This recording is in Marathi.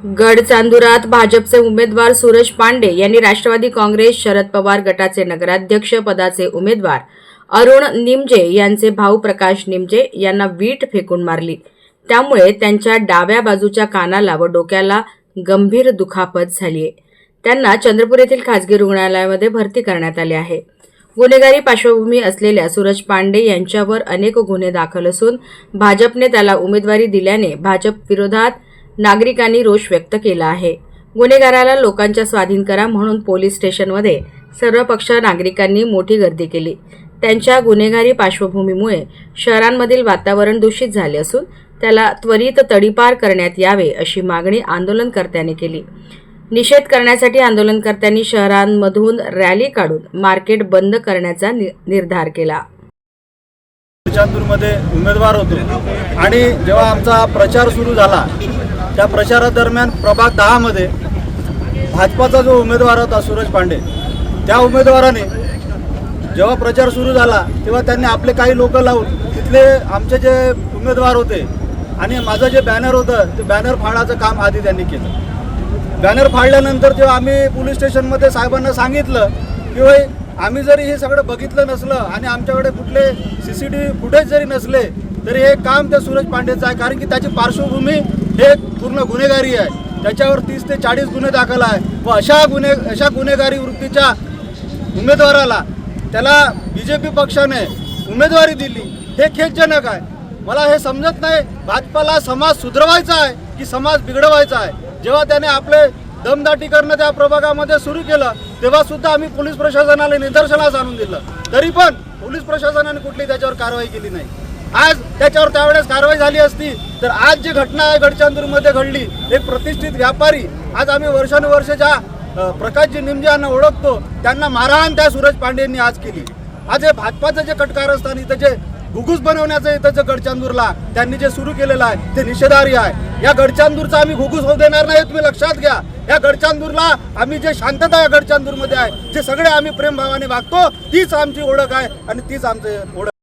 गडचांदुरात भाजपचे उमेदवार सूरज पांडे यांनी राष्ट्रवादी काँग्रेस शरद पवार गटाचे नगराध्यक्ष पदाचे उमेदवार अरुण निमजे यांचे भाऊ प्रकाश निमजे यांना वीट फेकून मारली. त्यामुळे त्यांच्या डाव्या बाजूच्या कानाला व डोक्याला गंभीर दुखापत झालीय. त्यांना चंद्रपूर येथील खासगी रुग्णालयामध्ये भरती करण्यात आले आहे. गुन्हेगारी पार्श्वभूमी असलेल्या सूरज पांडे यांच्यावर अनेक गुन्हे दाखल असून भाजपने त्याला उमेदवारी दिल्याने भाजप विरोधात नागरिकांनी रोष व्यक्त केला आहे. गुन्हेगाराला लोकांच्या स्वाधीन करा म्हणून पोलीस स्टेशनमध्ये सर्व पक्ष नागरिकांनी मोठी गर्दी केली. त्यांच्या गुन्हेगारी पार्श्वभूमीमुळे शहरांमधील वातावरण दूषित झाले असून त्याला त्वरित तडीपार करण्यात यावे अशी मागणी आंदोलनकर्त्यांनी केली. निषेध करण्यासाठी आंदोलनकर्त्यांनी शहरांमधून रॅली काढून मार्केट बंद करण्याचा नि- निर्धार केला. चांदूरमध्ये उमेदवार होतो. आणि जेव्हा आमचा प्रचार सुरू झाला त्या प्रचारादरम्यान प्रभाग दहामध्ये भाजपाचा जो उमेदवार होता सूरज पांडे त्या उमेदवाराने जेव्हा प्रचार सुरू झाला तेव्हा त्यांनी आपले काही लोक लावून तिथले आमचे जे उमेदवार होते आणि माझं जे बॅनर होतं ते बॅनर फाडायचं काम आधी त्यांनी केलं. बॅनर फाडल्यानंतर जेव्हा आम्ही पोलीस स्टेशनमध्ये साहेबांना सांगितलं की होय आम्ही जरी हे सगळं बघितलं नसलं आणि आमच्याकडे कुठले C C T V footage जरी नसले तरी हे काम त्या सूरज पांडेचं आहे कारण की त्याची पार्श्वभूमी हे पूर्ण गुन्हेगारी आहे. त्याच्यावर तीस ते चाळीस गुन्हे दाखल आहे. व अशा गुन्हे अशा गुन्हेगारी वृत्तीच्या उमेदवाराला त्याला बी जे पी पक्षाने उमेदवारी दिली. हे खेदजनक आहे. मला हे समजत नाही. भाजपाला समाज सुधरवायचा आहे की समाज बिघडवायचा आहे? जेव्हा त्याने आपले दमदाटी करणं त्या प्रभागामध्ये सुरू केलं तेव्हा सुद्धा आम्ही पोलीस प्रशासनाला निदर्शनास आणून दिलं. तरी पण पोलीस प्रशासनाने कुठली त्याच्यावर कारवाई केली नाही. आज त्याच्यावर त्यावेळेस कारवाई झाली असती तर आज जी घटना आहे गडचांदूरमध्ये घडली एक प्रतिष्ठित व्यापारी आज आम्ही वर्षानुवर्ष ज्या प्रकाशजी निमजे यांना ओळखतो त्यांना मारहाण त्या सूरज पांडेंनी आज केली. आज हे भाजपाचं जे कटकारस्थान इथं जे घुगूस बनवण्याचं इथं जे गडचांदूरला त्यांनी जे सुरू केलेलं आहे ते निषेधार्ह आहे. या गडचांदूरचा आम्ही घुगूस होऊ देणार नाही तुम्ही लक्षात घ्या. या गडचांदूरला आम्ही जे शांतता या गडचांदूरमध्ये आहे जे सगळे आम्ही प्रेमभावाने वागतो तीच आमची ओळख आहे आणि तीच आमचं ओळख